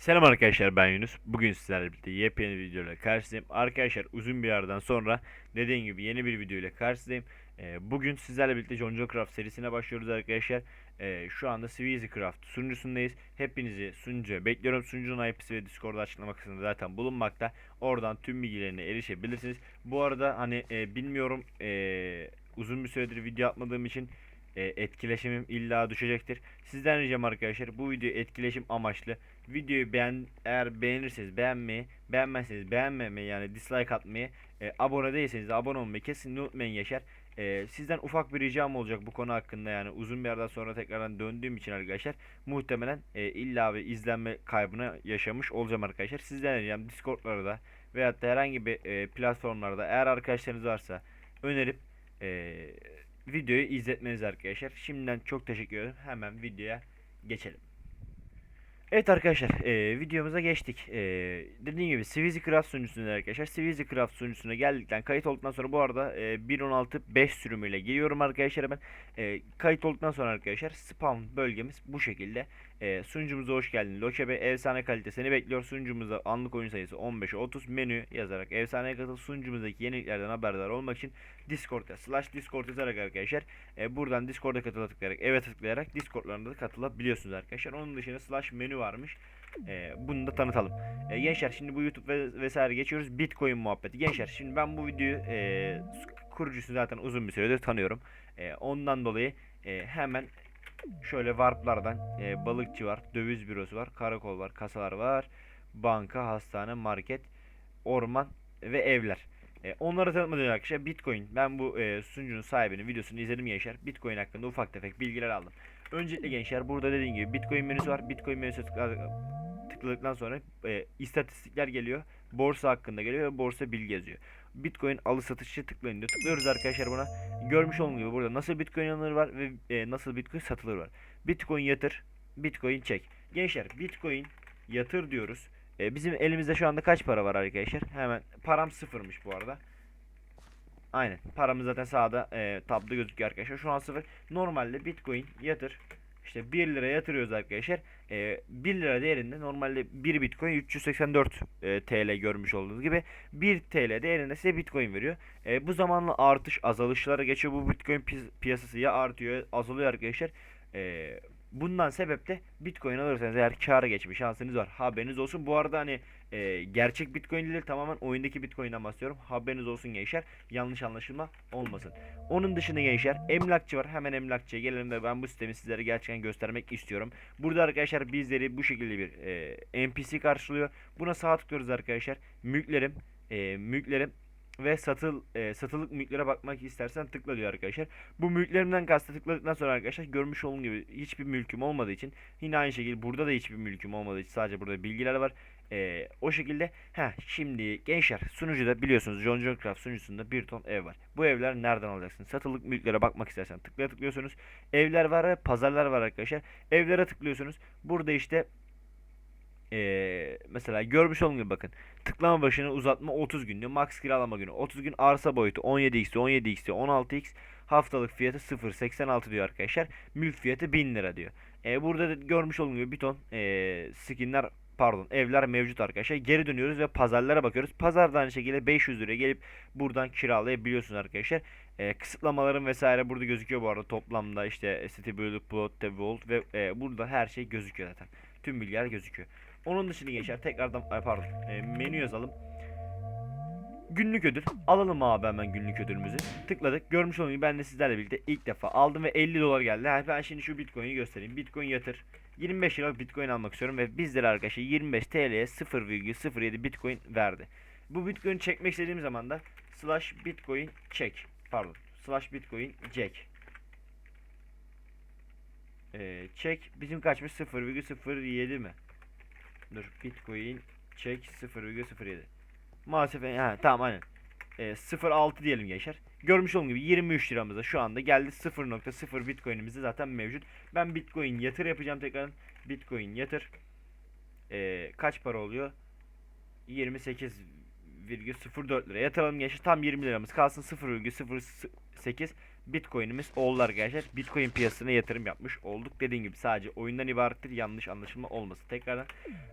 Selam arkadaşlar ben Yunus. Bugün sizlerle birlikte yepyeni bir videoyla karşınızdayım. Arkadaşlar uzun bir aradan sonra dediğim gibi yeni bir video ile karşınızdayım. Ee, bugün sizlerle birlikte John John Craft serisine başlıyoruz arkadaşlar. Ee, şu anda Sweezy Craft sunucusundayız. Hepinizi sunucuya bekliyorum. Sunucunun IP'si ve Discord açıklama kısmında zaten bulunmakta. Oradan tüm bilgilerine erişebilirsiniz. Bu arada hani e, bilmiyorum e, uzun bir süredir video atmadığım için e, etkileşimim illa düşecektir. Sizden ricam arkadaşlar bu video etkileşim amaçlı. Videoyu beğen eğer beğenirseniz beğenmeyi, beğenmezseniz beğenmemeyi yani dislike atmayı, e, abone değilseniz de abone olmayı kesinlikle unutmayın Yaşar. E, sizden ufak bir ricam olacak bu konu hakkında yani uzun bir aradan sonra tekrardan döndüğüm için arkadaşlar muhtemelen e, illa bir izlenme kaybına yaşamış olacağım arkadaşlar. Sizden ricam Discord'larda veyahut da herhangi bir e, platformlarda eğer arkadaşlarınız varsa önerip e, videoyu izletmeniz arkadaşlar. Şimdiden çok teşekkür ederim. Hemen videoya geçelim. Evet arkadaşlar e, videomuza geçtik. E, dediğim gibi Sweezy Craft sunucusunda arkadaşlar. Sweezy Craft sunucusuna geldikten kayıt olduktan sonra bu arada e, 1.16.5 sürümüyle giriyorum arkadaşlar ben. E, kayıt olduktan sonra arkadaşlar spawn bölgemiz bu şekilde. E, sunucumuza hoş geldin. Lokebe efsane kalite seni bekliyor. Sunucumuzda anlık oyun sayısı 15'e 30 menü yazarak efsaneye katıl. Sunucumuzdaki yeniliklerden haberdar olmak için Discord'a slash Discord yazarak arkadaşlar e, buradan Discord'a katıla tıklayarak evet tıklayarak Discord'larına da katılabiliyorsunuz arkadaşlar. Onun dışında slash menü varmış. E, bunu da tanıtalım. E, gençler şimdi bu YouTube ve vesaire geçiyoruz. Bitcoin muhabbeti. Gençler şimdi ben bu videoyu e, kurucusunu zaten uzun bir süredir tanıyorum. E, ondan dolayı e, hemen şöyle warplardan e, balıkçı var, döviz bürosu var, karakol var, kasalar var, banka, hastane, market, orman ve evler. E, onları tanıtmadan önce arkadaşlar Bitcoin. Ben bu e, sunucunun sahibinin videosunu izledim gençler. Bitcoin hakkında ufak tefek bilgiler aldım. Öncelikle gençler burada dediğim gibi Bitcoin menüsü var. Bitcoin menüsü tıkladıktan sonra e, istatistikler geliyor. Borsa hakkında geliyor ve borsa bilgi yazıyor. Bitcoin alı satışı tıklayın diyor. Tıklıyoruz arkadaşlar buna. Görmüş olduğunuz gibi burada nasıl Bitcoin alınır var ve e, nasıl Bitcoin satılır var. Bitcoin yatır, Bitcoin çek. Gençler Bitcoin yatır diyoruz. E, bizim elimizde şu anda kaç para var arkadaşlar? Hemen param sıfırmış bu arada. Aynen. Paramız zaten sağda e, tabda gözüküyor arkadaşlar. Şu an sıfır. Normalde Bitcoin yatır. İşte 1 lira yatırıyoruz arkadaşlar. E, 1 lira değerinde normalde 1 Bitcoin 384 e, TL görmüş olduğunuz gibi 1 TL değerinde size Bitcoin veriyor. E, bu zamanla artış azalışlara geçiyor. Bu Bitcoin pi- piyasası ya artıyor azalıyor arkadaşlar. E, bundan sebep de Bitcoin alırsanız eğer kâra geçme şansınız var. Haberiniz olsun. Bu arada hani e, gerçek Bitcoin tamamen oyundaki Bitcoin'den bahsediyorum. Haberiniz olsun gençler. Yanlış anlaşılma olmasın. Onun dışında gençler emlakçı var. Hemen emlakçıya gelelim ve ben bu sistemi sizlere gerçekten göstermek istiyorum. Burada arkadaşlar bizleri bu şekilde bir e, NPC karşılıyor. Buna sağ tıklıyoruz arkadaşlar. Mülklerim, e, mülklerim ve satıl e, satılık mülklere bakmak istersen tıkla diyor arkadaşlar. Bu mülklerimden kastı tıkladıktan sonra arkadaşlar görmüş olduğunuz gibi hiçbir mülküm olmadığı için yine aynı şekilde burada da hiçbir mülküm olmadığı için sadece burada bilgiler var. E, o şekilde ha şimdi gençler sunucuda biliyorsunuz John John Craft sunucusunda bir ton ev var. Bu evler nereden alacaksın? Satılık mülklere bakmak istersen tıklaya tıklıyorsunuz. Evler var pazarlar var arkadaşlar. Evlere tıklıyorsunuz. Burada işte ee, mesela görmüş olduğunuz gibi bakın. Tıklama başına uzatma 30 gün diyor. Max kiralama günü 30 gün. Arsa boyutu 17x 17x 16x. Haftalık fiyatı 0.86 diyor arkadaşlar. Mülk fiyatı 1000 lira diyor. Ee, burada da görmüş olduğunuz gibi bir ton ee, skinler pardon evler mevcut arkadaşlar. Geri dönüyoruz ve pazarlara bakıyoruz. Pazarda aynı şekilde 500 liraya gelip buradan kiralayabiliyorsunuz arkadaşlar. Ee, kısıtlamaların vesaire burada gözüküyor bu arada toplamda işte City Build, Plot, Vault ve e, burada her şey gözüküyor zaten. Tüm bilgiler gözüküyor. Onun dışında geçer. Tekrardan pardon. e, menü yazalım. Günlük ödül. Alalım abi hemen günlük ödülümüzü. Tıkladık. Görmüş gibi ben de sizlerle birlikte ilk defa aldım ve 50 dolar geldi. Ben şimdi şu Bitcoin'i göstereyim. Bitcoin yatır. 25 liralık Bitcoin almak istiyorum ve bizlere arkadaşlar 25 TL'ye 0,07 Bitcoin verdi. Bu Bitcoin çekmek istediğim zaman da slash Bitcoin çek. Pardon. Slash Bitcoin jack. Ee, çek bizim kaçmış 0,07 mi? Dur Bitcoin çek 0,07. Maalesef ha tamam aynen. E, 0.6 diyelim gençler. Görmüş olduğunuz gibi 23 liramıza şu anda geldi 0.0 Bitcoin'imiz zaten mevcut. Ben Bitcoin yatır yapacağım tekrar. Bitcoin yatır. E, kaç para oluyor? 28,04 lira. Yatıralım gençler. Tam 20 liramız kalsın 0,08 Bitcoin'imiz oldu arkadaşlar. Bitcoin piyasasına yatırım yapmış olduk. Dediğim gibi sadece oyundan ibarettir. Yanlış anlaşılma olmasın. Tekrardan.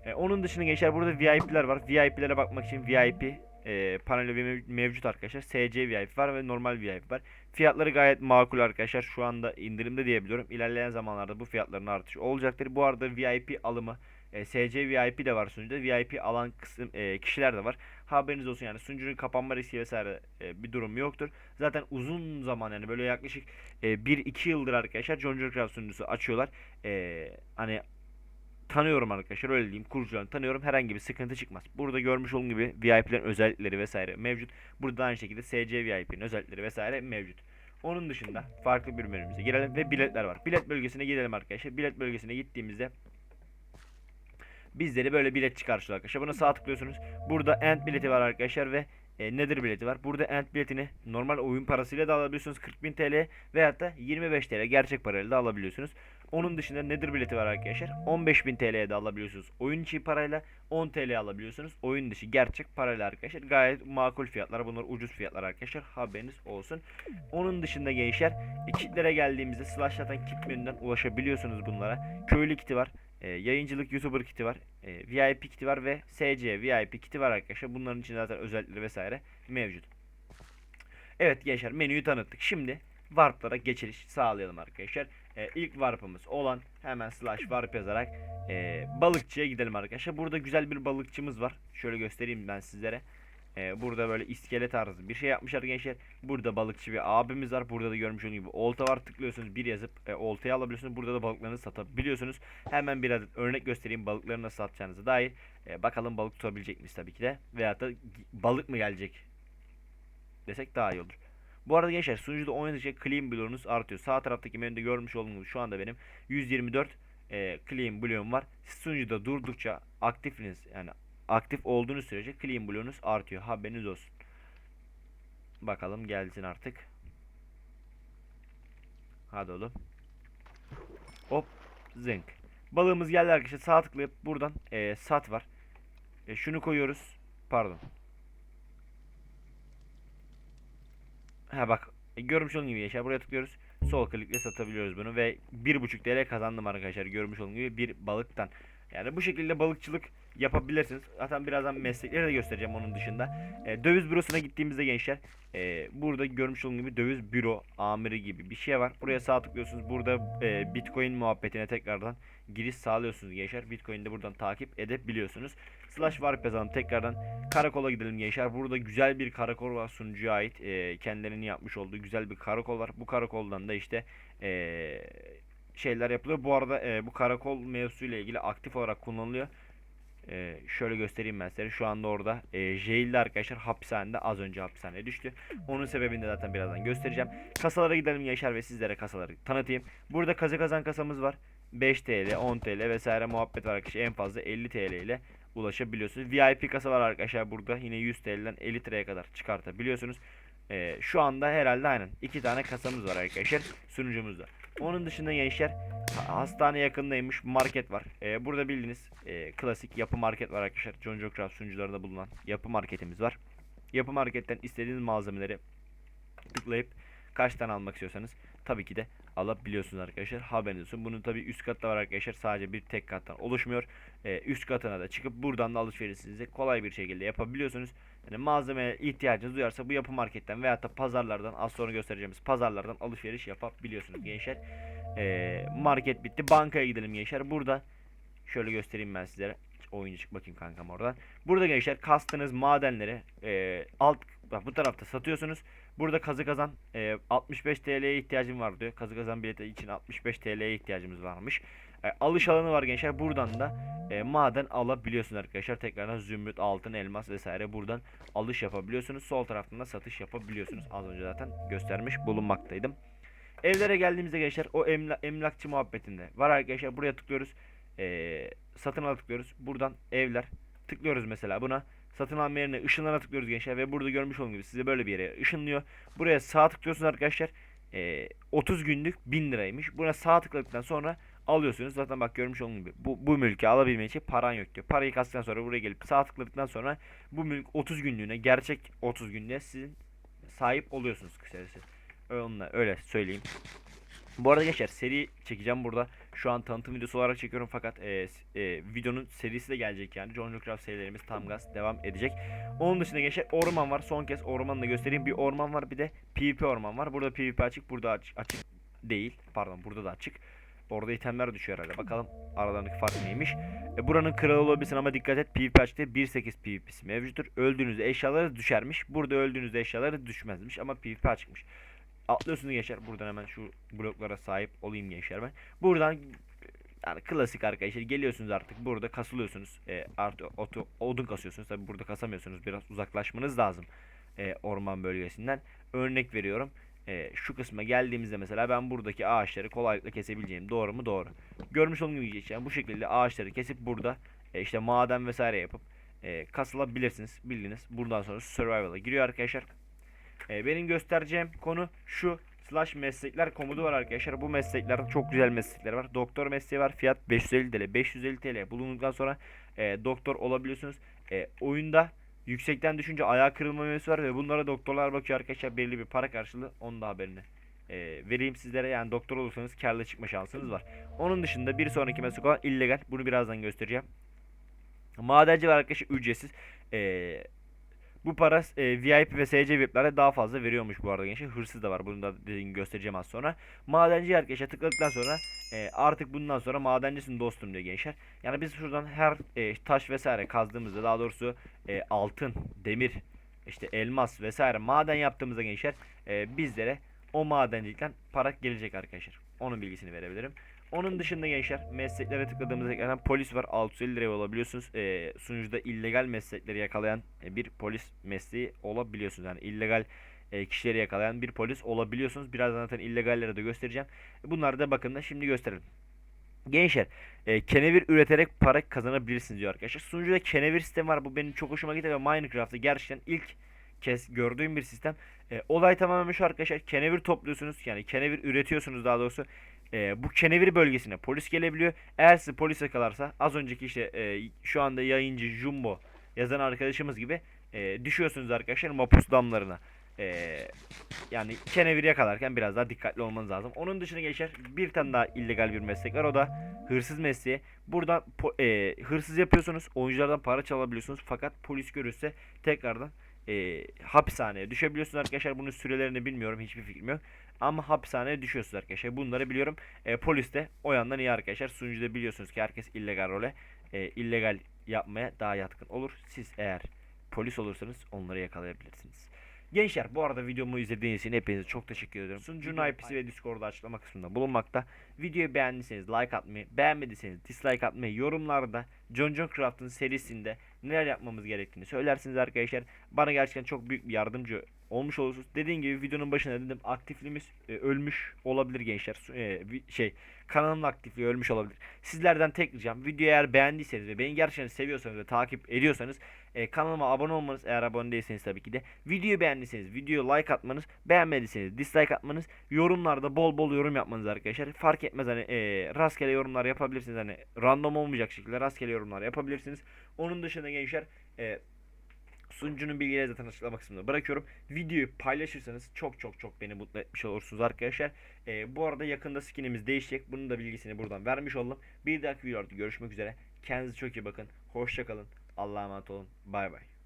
E, onun dışında gençler burada VIP'ler var. VIP'lere bakmak için VIP e, paneli mev- mevcut arkadaşlar. SC VIP var ve normal VIP var. Fiyatları gayet makul arkadaşlar. Şu anda indirimde diyebiliyorum. İlerleyen zamanlarda bu fiyatların artışı olacaktır. Bu arada VIP alımı e, SC VIP de var sunucuda. VIP alan kısım e, kişiler de var. Haberiniz olsun yani sunucunun kapanma riski vesaire e, bir durum yoktur. Zaten uzun zaman yani böyle yaklaşık e, 1-2 yıldır arkadaşlar John Craft sunucusu açıyorlar. E, hani tanıyorum arkadaşlar öyle diyeyim kurucularını tanıyorum herhangi bir sıkıntı çıkmaz. Burada görmüş olduğum gibi VIP'lerin özellikleri vesaire mevcut. Burada da aynı şekilde SC VIP'nin özellikleri vesaire mevcut. Onun dışında farklı bir menümüze girelim ve biletler var. Bilet bölgesine gidelim arkadaşlar. Bilet bölgesine gittiğimizde bizleri böyle bilet çıkartıyor arkadaşlar. Buna sağ tıklıyorsunuz. Burada end bileti var arkadaşlar ve e, Nether bileti var. Burada end biletini normal oyun parasıyla da alabiliyorsunuz 40.000 TL veyahut da 25 TL gerçek parayla da alabiliyorsunuz. Onun dışında Nether bileti var arkadaşlar. 15.000 TL'ye de alabiliyorsunuz. Oyun içi parayla 10 TL alabiliyorsunuz. Oyun dışı gerçek parayla arkadaşlar. Gayet makul fiyatlar. Bunlar ucuz fiyatlar arkadaşlar. Haberiniz olsun. Onun dışında gençler kitlere geldiğimizde slash'latan kit menüden ulaşabiliyorsunuz bunlara. Köylü kiti var. E, yayıncılık YouTuber kiti var. E, VIP kiti var ve SC VIP kiti var arkadaşlar. Bunların için zaten özellikleri vesaire mevcut. Evet gençler menüyü tanıttık. Şimdi warp'lara geçiş sağlayalım arkadaşlar. E, ilk warp'ımız olan hemen slash warp yazarak e, balıkçıya gidelim arkadaşlar. Burada güzel bir balıkçımız var. Şöyle göstereyim ben sizlere. E, burada böyle iskele tarzı bir şey yapmışlar gençler. Burada balıkçı bir abimiz var. Burada da görmüş olduğunuz gibi olta var. Tıklıyorsunuz bir yazıp e, oltayı alabiliyorsunuz. Burada da balıklarınızı satabiliyorsunuz. Hemen bir adet örnek göstereyim balıkları nasıl satacağınızı dair. E, bakalım balık tutabilecek miyiz tabii ki de. Veyahut da balık mı gelecek desek daha iyi olur. Bu arada gençler sunucuda oynadıkça clean bloğunuz artıyor. Sağ taraftaki menüde görmüş olduğunuz şu anda benim 124 e, clean bloğum var. Siz sunucuda durdukça aktifiniz yani aktif olduğunuz sürece clean bloğunuz artıyor. Haberiniz olsun. Bakalım gelsin artık. Hadi oğlum. Hop zınk. Balığımız geldi arkadaşlar. Sağ tıklayıp buradan e, sat var. E, şunu koyuyoruz. Pardon. Ha bak e, görmüş olduğunuz gibi yaşar buraya tıklıyoruz. Sol klikle satabiliyoruz bunu ve 1.5 TL kazandım arkadaşlar görmüş olduğunuz gibi bir balıktan. Yani bu şekilde balıkçılık yapabilirsiniz. Zaten birazdan meslekleri de göstereceğim onun dışında. E, döviz bürosuna gittiğimizde gençler e, burada görmüş olduğunuz gibi döviz büro amiri gibi bir şey var. Buraya sağ tıklıyorsunuz. Burada e, Bitcoin muhabbetine tekrardan giriş sağlıyorsunuz gençler. Bitcoin'i de buradan takip edebiliyorsunuz. Slash warp yazalım tekrardan. Karakola gidelim gençler. Burada güzel bir karakol var sunucuya ait. E, kendilerinin yapmış olduğu güzel bir karakol var. Bu karakoldan da işte e, şeyler yapılıyor. Bu arada e, bu karakol mevzusuyla ilgili aktif olarak kullanılıyor. E, şöyle göstereyim ben size. Şu anda orada e, jail'de arkadaşlar hapishanede az önce hapishaneye düştü. Onun sebebini de zaten birazdan göstereceğim. Kasalara gidelim gençler ve sizlere kasaları tanıtayım. Burada kazı kazan kasamız var. 5 TL, 10 TL vesaire muhabbet var arkadaşlar. En fazla 50 TL ile ulaşabiliyorsunuz. VIP kasa var arkadaşlar burada. Yine 100 TL'den 50 liraya kadar çıkartabiliyorsunuz. Ee, şu anda herhalde aynen iki tane kasamız var arkadaşlar sunucumuzda. Onun dışında gençler ha- hastane yakındaymış market var. Ee, burada bildiğiniz e, klasik yapı market var arkadaşlar. John Joe sunucularında bulunan yapı marketimiz var. Yapı marketten istediğiniz malzemeleri tıklayıp kaç tane almak istiyorsanız tabii ki de alabiliyorsunuz arkadaşlar. Haberiniz olsun. Bunun tabii üst katta var arkadaşlar. Sadece bir tek kattan oluşmuyor. Ee, üst katına da çıkıp buradan da alışverişinizi kolay bir şekilde yapabiliyorsunuz. Yani malzemeye ihtiyacınız duyarsa bu yapı marketten veyahut da pazarlardan az sonra göstereceğimiz pazarlardan alışveriş yapabiliyorsunuz gençler. Ee, market bitti. Bankaya gidelim gençler. Burada şöyle göstereyim ben sizlere. Oyuncu çık bakayım kankam oradan. Burada gençler kastınız madenleri e, alt bak bu tarafta satıyorsunuz. Burada kazı kazan e, 65 TL'ye ihtiyacım var diyor. Kazı kazan bileti için 65 TL'ye ihtiyacımız varmış. E, alış alanı var gençler. Buradan da e, maden alabiliyorsunuz arkadaşlar. Tekrardan zümrüt, altın, elmas vesaire buradan alış yapabiliyorsunuz. Sol taraftan da satış yapabiliyorsunuz. Az önce zaten göstermiş bulunmaktaydım. Evlere geldiğimizde gençler o emla, emlakçı muhabbetinde var arkadaşlar. Buraya tıklıyoruz. E, satın al tıklıyoruz. Buradan evler tıklıyoruz mesela buna. Satın alma yerine ışınlara tıklıyoruz gençler ve burada görmüş olduğunuz gibi size böyle bir yere ışınlıyor. Buraya sağ tıklıyorsunuz arkadaşlar. E, 30 günlük 1000 liraymış. Buna sağ tıkladıktan sonra alıyorsunuz. Zaten bak görmüş olduğunuz gibi bu, bu mülkü alabilmek için paran yok diyor. Parayı kastıktan sonra buraya gelip sağ tıkladıktan sonra bu mülk 30 günlüğüne gerçek 30 günlüğüne sizin sahip oluyorsunuz kısacası. Onunla öyle söyleyeyim. Bu arada gençler seri çekeceğim burada. Şu an tanıtım videosu olarak çekiyorum fakat e, e, videonun serisi de gelecek yani. John Craft serilerimiz tam gaz devam edecek. Onun dışında gençler orman var. Son kez ormanı da göstereyim. Bir orman var bir de PvP orman var. Burada PvP açık, burada aç- açık değil. Pardon burada da açık. Orada itemler düşüyor herhalde. Bakalım aralarındaki fark neymiş. E, buranın kralı olabilirsin ama dikkat et PvP açıkta 1.8 PvP'si mevcuttur. Öldüğünüzde eşyaları düşermiş. Burada öldüğünüzde eşyaları düşmezmiş ama PvP açıkmış. Atlıyorsunuz gençler. Buradan hemen şu bloklara sahip olayım gençler ben. Buradan yani klasik arkadaşlar geliyorsunuz artık burada kasılıyorsunuz. E, artı oto, odun kasıyorsunuz. Tabi burada kasamıyorsunuz. Biraz uzaklaşmanız lazım e, orman bölgesinden. Örnek veriyorum. E, şu kısma geldiğimizde mesela ben buradaki ağaçları kolaylıkla kesebileceğim. Doğru mu? Doğru. Görmüş olduğunuz gibi geçen bu şekilde ağaçları kesip burada e, işte maden vesaire yapıp e, kasılabilirsiniz. Bildiğiniz. Buradan sonra survival'a giriyor arkadaşlar. E, benim göstereceğim konu şu slash meslekler komodu var arkadaşlar. Bu mesleklerde çok güzel meslekler var. Doktor mesleği var. Fiyat 550 TL. 550 TL bulunduktan sonra e, doktor olabiliyorsunuz. E, oyunda yüksekten düşünce ayağı kırılma mevzusu var ve bunlara doktorlar bakıyor arkadaşlar belli bir para karşılığı. Onun da haberini e, vereyim sizlere. Yani doktor olursanız karlı çıkma şansınız var. Onun dışında bir sonraki meslek olan illegal. Bunu birazdan göstereceğim. Madenci var arkadaşlar ücretsiz. E, bu para e, VIP ve SC VIP'lere daha fazla veriyormuş bu arada gençler. Hırsız da var. Bunu da dediğim göstereceğim az sonra. Madenci arkadaşlar tıkladıktan sonra e, artık bundan sonra madencisin dostum diyor gençler. Yani biz şuradan her e, taş vesaire kazdığımızda daha doğrusu e, altın, demir, işte elmas vesaire maden yaptığımızda gençler e, bizlere o madencilikten para gelecek arkadaşlar. Onun bilgisini verebilirim. Onun dışında gençler mesleklere tıkladığımızda ekrandan polis var 650 liraya olabiliyorsunuz. Ee, sunucuda illegal meslekleri yakalayan e, bir polis mesleği olabiliyorsunuz. Yani illegal e, kişileri yakalayan bir polis olabiliyorsunuz. Birazdan zaten illegallere de göstereceğim. Bunları da bakın da şimdi gösterelim. Gençler e, kenevir üreterek para kazanabilirsiniz diyor arkadaşlar. Sunucuda kenevir sistemi var. Bu benim çok hoşuma gitti ve Minecraft'ta gerçekten ilk kez gördüğüm bir sistem. E, olay tamamen şu arkadaşlar. Kenevir topluyorsunuz. Yani kenevir üretiyorsunuz daha doğrusu. E, bu kenevir bölgesine polis gelebiliyor. Eğer sizi polis yakalarsa az önceki işte e, şu anda yayıncı Jumbo yazan arkadaşımız gibi e, düşüyorsunuz arkadaşlar mapus damlarına. E, yani kenevir yakalarken biraz daha dikkatli olmanız lazım. Onun dışında geçer bir tane daha illegal bir meslek var. O da hırsız mesleği. Buradan e, hırsız yapıyorsunuz. Oyunculardan para çalabiliyorsunuz. Fakat polis görürse tekrardan e, hapishaneye düşebiliyorsunuz arkadaşlar. Bunun sürelerini bilmiyorum. Hiçbir fikrim yok. Ama hapishaneye düşüyorsunuz arkadaşlar. Bunları biliyorum. E, polis de o yandan iyi arkadaşlar. Sunucuda biliyorsunuz ki herkes illegal role e, illegal yapmaya daha yatkın olur. Siz eğer polis olursanız onları yakalayabilirsiniz. Gençler bu arada videomu izlediğiniz için hepinize çok teşekkür ediyorum. Sunucunun IP'si ve Discord'u açıklama kısmında bulunmakta. Videoyu beğendiyseniz like atmayı, beğenmediyseniz dislike atmayı, yorumlarda John John Craft'ın serisinde neler yapmamız gerektiğini söylersiniz arkadaşlar. Bana gerçekten çok büyük bir yardımcı olmuş olursunuz. Dediğim gibi videonun başında dedim aktifliğimiz e, ölmüş olabilir gençler. E, şey kanalımın aktifliği ölmüş olabilir. Sizlerden tek ricam videoyu eğer beğendiyseniz ve beni gerçekten seviyorsanız ve takip ediyorsanız e, kanalıma abone olmanız eğer abone değilseniz tabii ki de videoyu beğendiyseniz videoya like atmanız beğenmediyseniz dislike atmanız yorumlarda bol bol yorum yapmanız arkadaşlar fark etmez hani e, rastgele yorumlar yapabilirsiniz hani random olmayacak şekilde rastgele yorumlar yapabilirsiniz onun dışında gençler e, Sunucunun bilgileri zaten açıklama kısmında bırakıyorum. Videoyu paylaşırsanız çok çok çok beni mutlu etmiş olursunuz arkadaşlar. Ee, bu arada yakında skinimiz değişecek. Bunun da bilgisini buradan vermiş oldum. Bir dahaki videoda görüşmek üzere. Kendinize çok iyi bakın. Hoşçakalın. Allah'a emanet olun. Bay bay.